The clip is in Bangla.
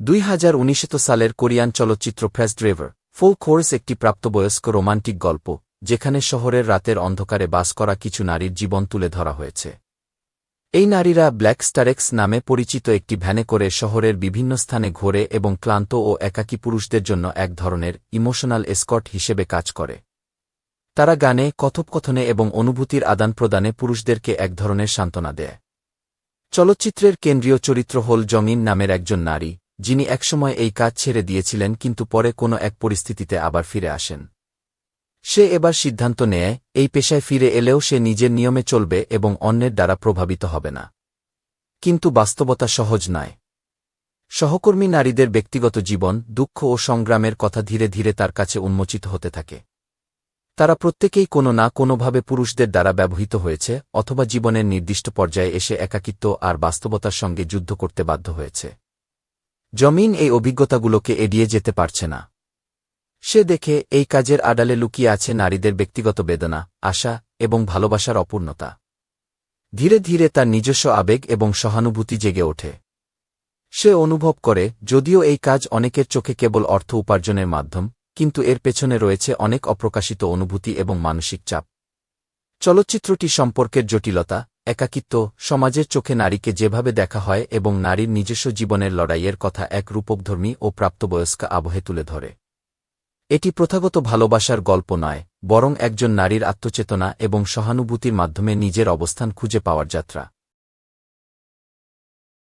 দুই হাজার সালের কোরিয়ান চলচ্চিত্র ফ্রেস ড্রেভার ফুল কোর্স একটি প্রাপ্তবয়স্ক রোমান্টিক গল্প, যেখানে শহরের রাতের অন্ধকারে বাস করা কিছু নারীর জীবন তুলে ধরা হয়েছে। এই নারীরা ব্ল্যাক স্টারেক্স নামে পরিচিত একটি ভ্যানে করে শহরের বিভিন্ন স্থানে ঘোরে এবং ক্লান্ত ও একাকী পুরুষদের জন্য এক ধরনের ইমোশনাল এসকট হিসেবে কাজ করে। তারা গানে, কথোপকথনে এবং অনুভূতির আদান প্রদানে পুরুষদেরকে এক ধরনের সান্ত্বনা দেয়। চলচ্চিত্রের কেন্দ্রীয় চরিত্র হল জমিন নামের একজন নারী। যিনি একসময় এই কাজ ছেড়ে দিয়েছিলেন কিন্তু পরে কোনো এক পরিস্থিতিতে আবার ফিরে আসেন। সে এবার সিদ্ধান্ত নেয়, এই পেশায় ফিরে এলেও সে নিজের নিয়মে চলবে এবং অন্যের দ্বারা প্রভাবিত হবে না। কিন্তু বাস্তবতা সহজ নয়। সহকর্মী নারীদের ব্যক্তিগত জীবন, দুঃখ ও সংগ্রামের কথা ধীরে ধীরে তার কাছে উন্মোচিত হতে থাকে। তারা প্রত্যেকেই কোনো না কোনোভাবে পুরুষদের দ্বারা ব্যবহৃত হয়েছে অথবা জীবনের নির্দিষ্ট পর্যায়ে এসে একাকিত্ব আর বাস্তবতার সঙ্গে যুদ্ধ করতে বাধ্য হয়েছে। জমিন এই অভিজ্ঞতাগুলোকে এড়িয়ে যেতে পারছে না। সে দেখে এই কাজের আড়ালে লুকিয়ে আছে নারীদের ব্যক্তিগত বেদনা, আশা এবং ভালোবাসার অপূর্ণতা। ধীরে ধীরে তার নিজস্ব আবেগ এবং সহানুভূতি জেগে ওঠে। সে অনুভব করে, যদিও এই কাজ অনেকের চোখে কেবল অর্থ উপার্জনের মাধ্যম, কিন্তু এর পেছনে রয়েছে অনেক অপ্রকাশিত অনুভূতি এবং মানসিক চাপ। চলচ্চিত্রটি সম্পর্কের জটিলতা একাকিত্ব সমাজের চোখে নারীকে যেভাবে দেখা হয় এবং নারীর নিজস্ব জীবনের লড়াইয়ের কথা এক রূপকধর্মী ও প্রাপ্তবয়স্ক আবহে তুলে ধরে। এটি প্রথাগত ভালোবাসার গল্প নয়, বরং একজন নারীর আত্মচেতনা এবং সহানুভূতির মাধ্যমে নিজের অবস্থান খুঁজে পাওয়ার যাত্রা।